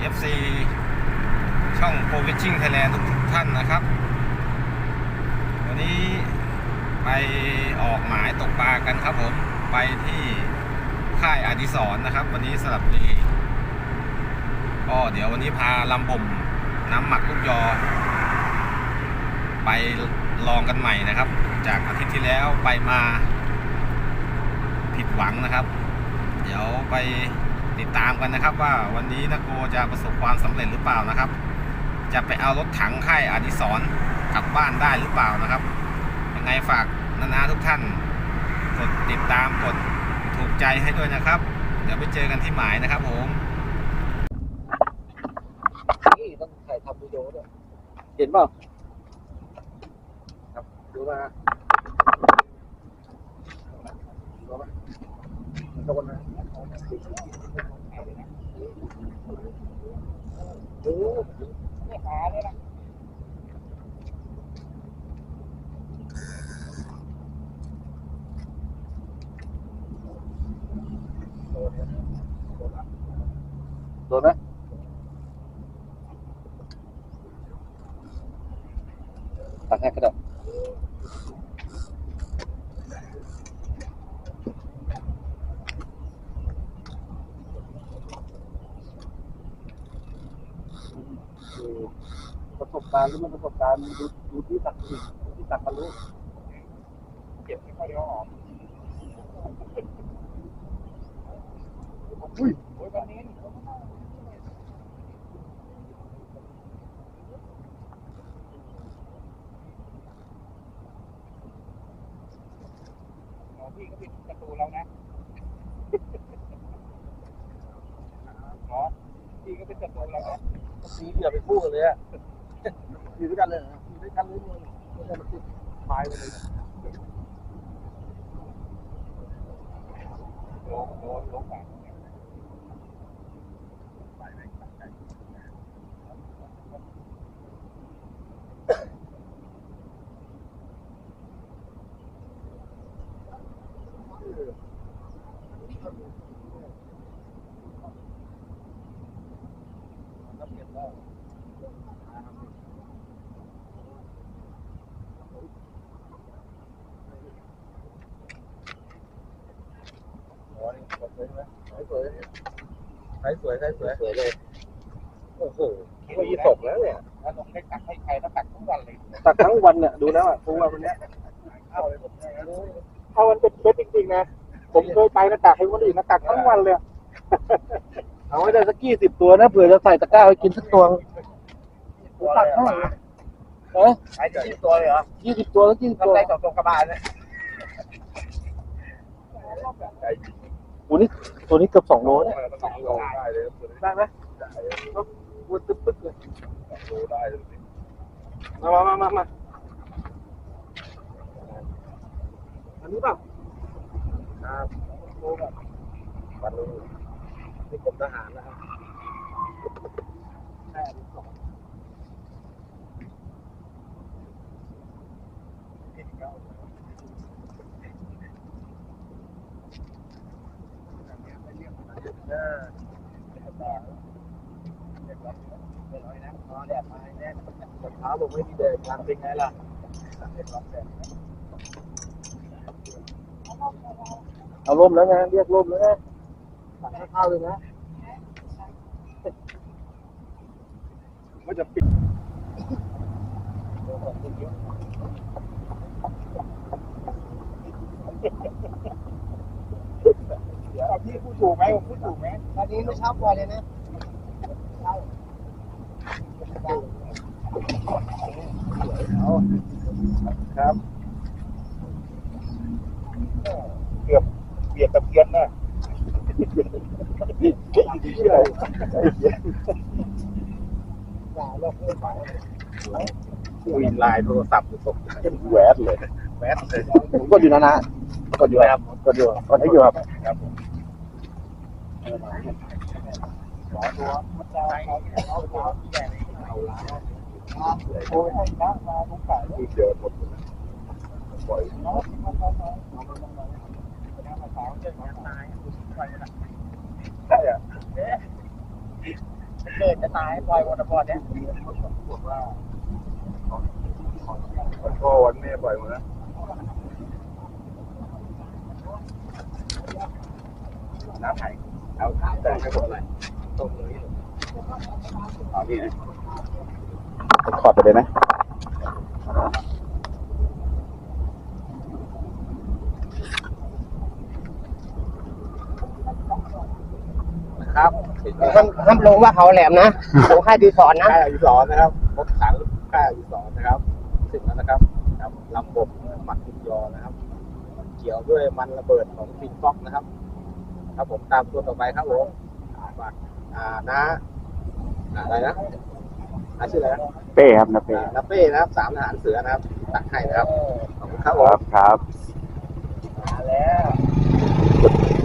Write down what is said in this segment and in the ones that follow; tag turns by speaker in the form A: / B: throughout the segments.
A: ฟิชชิ่งไทยแลนด์ทุกท่านนะครับ วันนี้ไปออกหมายตกปลากันครับผม ไปที่ค่ายอดิศรณ์นะครับ วันนี้สลับบุรีก็เดี๋ยววันนี้พาลำบ่มน้ำหมักลูกยอ ไปลองกันใหม่นะครับ จากอาทิตย์ที่แล้วไปมาผิดหวังนะครับ เดี๋ยวไป ติดตามกันนะครับ ว่าวันนี้นักโกจะประสบความสำเร็จหรือเปล่านะครับ จะไปเอารถถังค่ายอดิศรกลับบ้านได้หรือเปล่านะครับยังไงฝากนานาทุกท่านกดติดตามกดถูกใจให้ด้วยนะครับ เดี๋ยวไปเจอกันที่หมายนะครับผม
B: นี่ต้องถ่ายทำวิดีโอด้วยเห็นเปล่าครับดูมาดูมาโดนนะ ดูไม่หาเลยนะโดนไหม ตั กให้ก็ได้ประสบการณ์หรือไม่ประสบการณ์ดูดูที่ตักสินดูที่ตักกระลุเก็บไม่ค่อยได้ออกอุ้ยโอ้ยวันนี้ พี่ก็ปิดประตูแล้วนะเนาะพี่ก็เป็นประตูแล้วนะสีเดียวไปคู่กันเลยอะอยู่ด้วยกันเลยนะอยู่ด้วยกันเลยมึงไม่ได้มาติด ไม้ไปเลยโดนโดนลงไปรับเก็บได้โอ้ยสวยไหมส วยใครสวยใครสวยสวยเลย โอ้โหมีตกแล้วเนี่ย
C: แล้วผมได้ตักให้ใครแล้วตักทุกวันเลย
B: ตักทั้งวันเนี่ยดูแล้วอะทุกวันวันเนี้ย
C: เข้าเลยผมเนี่ยรู้
B: ถ้ามันเป็นเบ็ดจริงๆนะ ผมเคยไปนะตักให้คนอื่นนะตักทั้งวันเลย เอาไว้ได้สักกี่สิบตัวนะเผื่อจะใส่ตะกร้าไว้กินสักตัวผมตักเท่าไหร่นะเออ
C: ใช้ที่ตัวเลยเหรอ
B: ยี่สิบตัวสักยี่สิบ
C: ทำ
B: ตัว
C: ไรต่อตรงกระบาลเลย
B: โอ้นี่ตัวนี้เกือบสองโลเนี่ย
C: สองโลได้เลย
B: ได้ไหมวุ้นตึ๊บตึ๊บเลย
C: โลได้เลย
B: มามามามามาอันนี้เปล่า
C: ครับโลแบบวันนี้นี่กรมทหารนะครับเท้าผมไม่มีแดงงานเป็นไงล่ะ
B: เอาร่มแล้วไงเรียกร่มแล้วนะตักให้ข้าวเลยนะ
C: ว่าจะปิด เดี๋ยวพี่พูด ถูกไหมผมพูดถูกไหม
B: ตอนนี้ไม่ชอบวันเลยนะ
C: ครับ เกือบเบียดตะเพียนนะเชื่ออุ้ยลายโทรศัพท์ตกแหวนเลยแหวนเลย
B: ผมกดอยู่นะนะกดอยู่ครับกดอยู่กดให้อยู่ครับ
C: เอาเอาตัวที่ใหญ่เลยเอาละโอ้ยให้นะมาลูกไก่คือเจอหมดเลยปล่อยน้องมันน้องน้องน้องน้องน้องน้องมาสาวเจ้าของตายไปนะใช่อะ
D: เกิดจะตายปล่อยวอเตอร์บอดเนี่ย
C: บอกว่าวันพ่อวันแม่ปล่อยหมดนะน้ำไผ่ เอาแต่ให้ผมหน่อยตรงนี้เอานี่นะขอดไปเลยไหม
D: ครับห้ามห้ามลงว่าเขาแหลมนะของค่ายดีสอนนะ
C: ค่ายอายุสอนนะครับรถถังค่ายอายุสอนนะครับถึงแล้วนะครับครับลำบบหมัดทุกยอนะครับ เกี่ยวด้วยมันระเบิดของฟินฟ็อกนะครับ ครับผมตามตัวต่อไปครับผมฝากอ่านะอ่าอะไรนะอ่าชื่ออะไรนะ
B: เป้ครับนะเป้
C: อ่านาเป้นะครับสามทหารเสือนะครับ ตักให้นะครับขอบคุณครับ
B: ค
C: ผม
B: รับครับ
D: มาแล้ว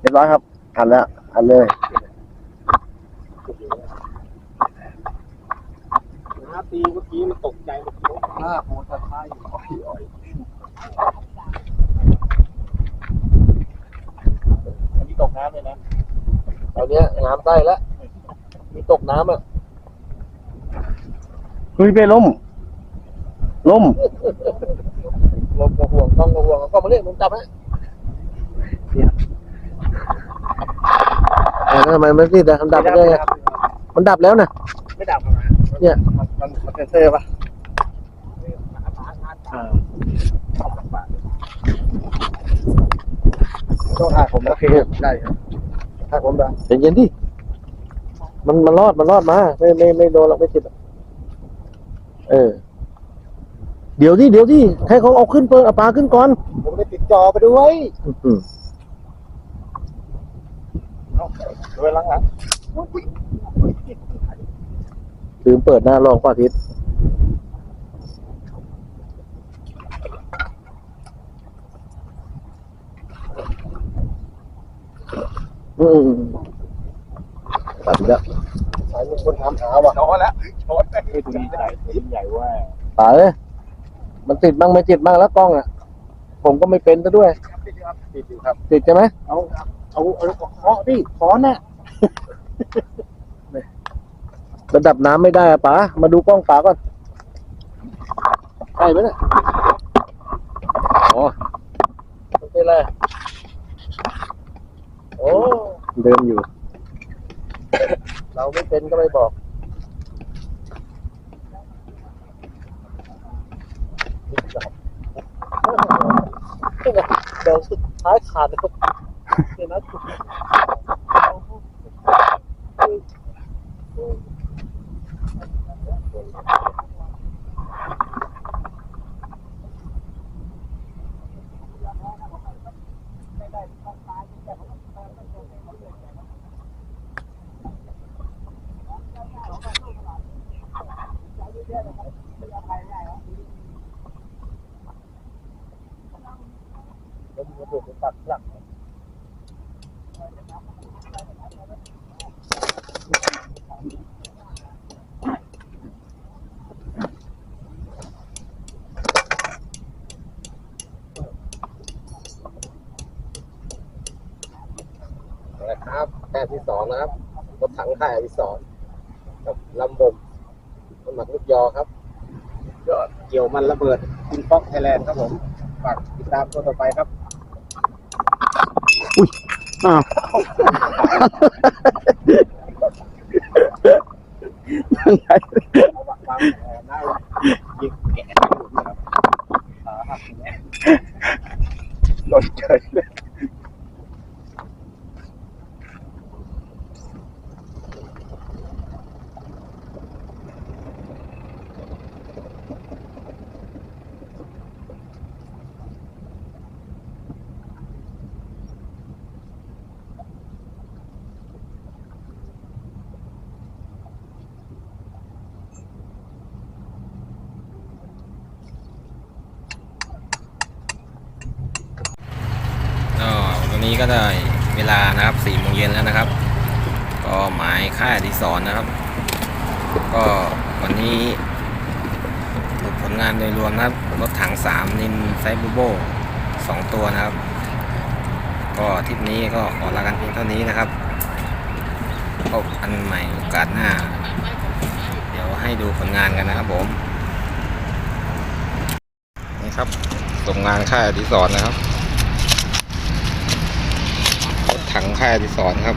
B: เรียบร้อยครับอันแล้วอันเลย
C: นะตีเมื่อกี้มันตกใจเมื่อกี้หน้าโหตะไคร้อ่อยอันนี้ตกน้ำเลยนะ
D: ตอนเนี้ยน้ำใต้แล้วมีตกน้ำอะ
B: เฮ้ยเป้ล้มล้ม
D: ลมกระห่วงต้องกระห่วงก็มาเรียกมึงจับไหม
B: เออ ทำไมมันติดอะมันดับไปได้ไงมันดับแล้วนะ
D: ไม่ดับ
B: เนี่ย
D: มันมันมันเซนเซอร์ป่ะ
C: ต้องหาผมนะโอเคได้ครับถ้าผมได้
B: ใจเย็นดิ มันมันรอดมันรอดมา ไม่ไม่ไม่โดนหรอกไม่ติดหรอกเออ เดี๋ยวดิเดี๋ยวดิให้เขาเอาขึ้นเปิดเอาปลาขึ้นก่อน
C: ผมได้ติดจอไปด้วย
B: อืม
C: ด้วยลังหลัง
B: ลืมเปิดหน้าลองป้าทิศอืมตัดอีกแล้ว
C: สายมีคนถามหาว่ะช้อนแล้วช้อนคือตัวนี้ใหญ่ตัวใหญ่ว่า
B: ป่าเอ้ยมันติดบ้างไม่ติดบ้างแล้วกล้องอะ ผมก็ไม่เป็นซะด้วย
C: ติดอยู่ครับ
B: ติดใช่ไหม
C: เอาเอาเอาเคาะดิค้อนน่ะ
B: ระดับน้ำไม่ได้อะป๋ามาดูกล้องป๋าก่อนใช่ไหมเนี่ยอ๋อ
D: มันเป็นอะไรโอ้
B: เดินอยู่
D: เราไม่เป็นก็ไม่บอกเดี๋ยวสุดท้ายขาดเลยเดี๋ยวนะ
C: แล้วมีกระดูกไปตัดหลัง
E: แค่ที่ สองนะครับรถถังค่ายที่สองกับลำบมน้ำหนักลูกยอครับ
C: เกี่ยวมันระเบิดคุณฟ็อกไทยแลนด์ครับผมฝากติดตามตัวต่อไปครับ
F: อ้าว
C: วางวางเอ่อหน้ายิงแกะครับขาหักอย่างเงี้ยหล่นเฉยเลย
G: ก็วันนี้ก็ได้เวลานะครับสี่โมงเย็ นแล้วนะครับ ก็หมายค่ายอดิสรนนะครับ ก็วันนี้ผลงานโดยรวมนะครับรถถัง 3 นินไซบูโบสองตัวนะครับ ก็ทริปนี้ก็ขอลากันเพียงเท่านี้นะครับพบกันใหม่โอกาสหน้า เดี๋ยวให้ดูผลงานกันนะครับผมนี่ครับส่งงานค่ายอดิสรนะครับ ร ถังค่ายดิสรครับ